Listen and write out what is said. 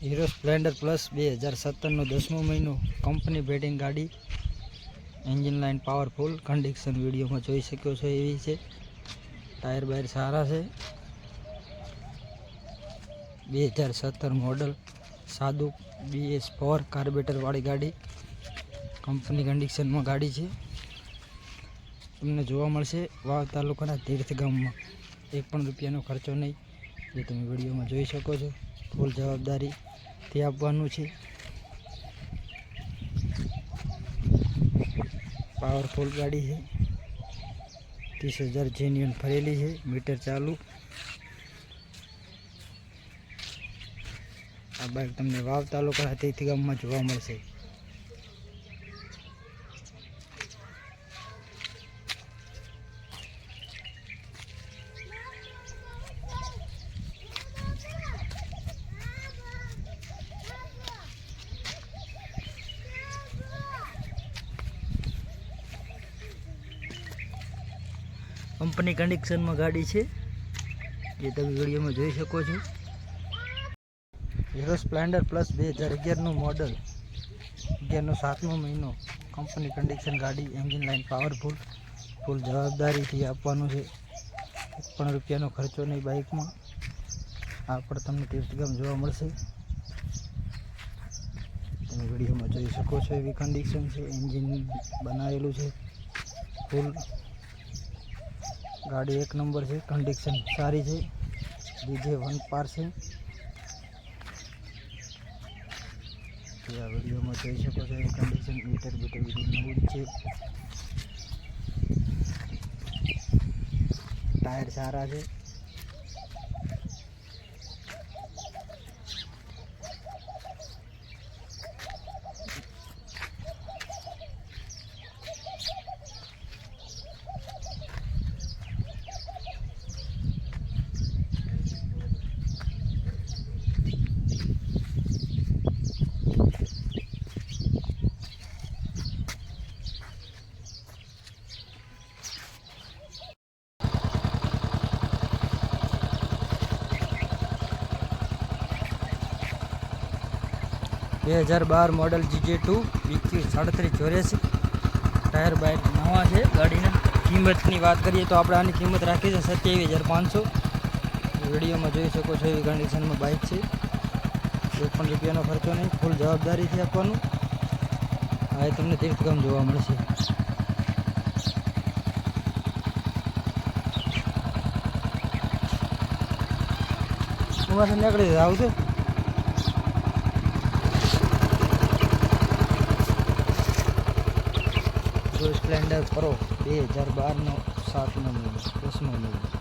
Hero Splendor plus બે હજાર સત્તરનો દસમો મહિનો. કંપની બેટિંગ ગાડી. એન્જિન લાઇન પાવરફુલ કન્ડિશન વિડીયોમાં જોઈ શક્યો છો એવી છે. ટાયર બાયર સારા છે. બે હજાર સત્તર મોડલ સાદું બીએસ ફોર કાર્બેટરવાળી ગાડી. કંપની કન્ડિશનમાં ગાડી છે. તમને જોવા મળશે વાવ તાલુકાના તીર્થ ગામમાં એક પણ રૂપિયાનો ખર્ચો નહીં. જે તમે વિડીયોમાં જોઈ શકો છો. ફૂલ જવાબદારી તે આપવાનું છે. પાવરફુલ ગાડી છે. ત્રીસ હજાર જેન્યુન ફરેલી છે. મીટર ચાલુ. આ બાઇક તમને વાવ તાલુકા તીર્થ ગામમાં જોવા મળશે. કંપની કન્ડિશનમાં ગાડી છે, જે તમે વિડીયોમાં જોઈ શકો છો. હીરો સ્પ્લેન્ડર પ્લસ બે હજાર અગિયારનું મોડલ અગિયારનો સાતમો મહિનો. કંપની કન્ડિશન ગાડી એન્જિન લાઇન પાવરફુલ ફૂલ જવાબદારીથી આપવાનું છે. પણ રૂપિયાનો ખર્ચો નહીં બાઇકમાં. આ પણ તમને તીર્થગામ જોવા મળશે. તમે વિડીયોમાં જોઈ શકો છો એવી કન્ડિશન છે. એન્જિન બનાવેલું છે. ફૂલ ગાડી એક નંબર છે કન્ડિશન સારી છે ડીજે વન પાર છે. આ વિડીયોમાં જોઈ શકો છો એની કન્ડિશન મીટર બીટર બધું નવું છે. ટાયર સારા છે. બે હજાર બાર મોડલ જીજે ટુ બીક્યુ સાડત્રીસ ચોર્યાસી. ટાયર બાઇક નવા છે, ગાડીના કિંમતની વાત કરીએ તો આપણે આની કિંમત રાખી છે સત્યાવીસ હજાર પાંચસો. વિડીયોમાં જોઈ શકો છો એવી કન્ડિશનમાં બાઇક છે. એક પણ રૂપિયાનો ખર્ચો નહીં ફૂલ જવાબદારીથી આપવાનું. એ તમને તીર્થગામ જોવા મળશે. ઉમાસન નીકળી આવશે જો સ્પ્લેન્ડર પ્રો બે હજાર બારનો સાતમો મહિનો દસમો મહિનો.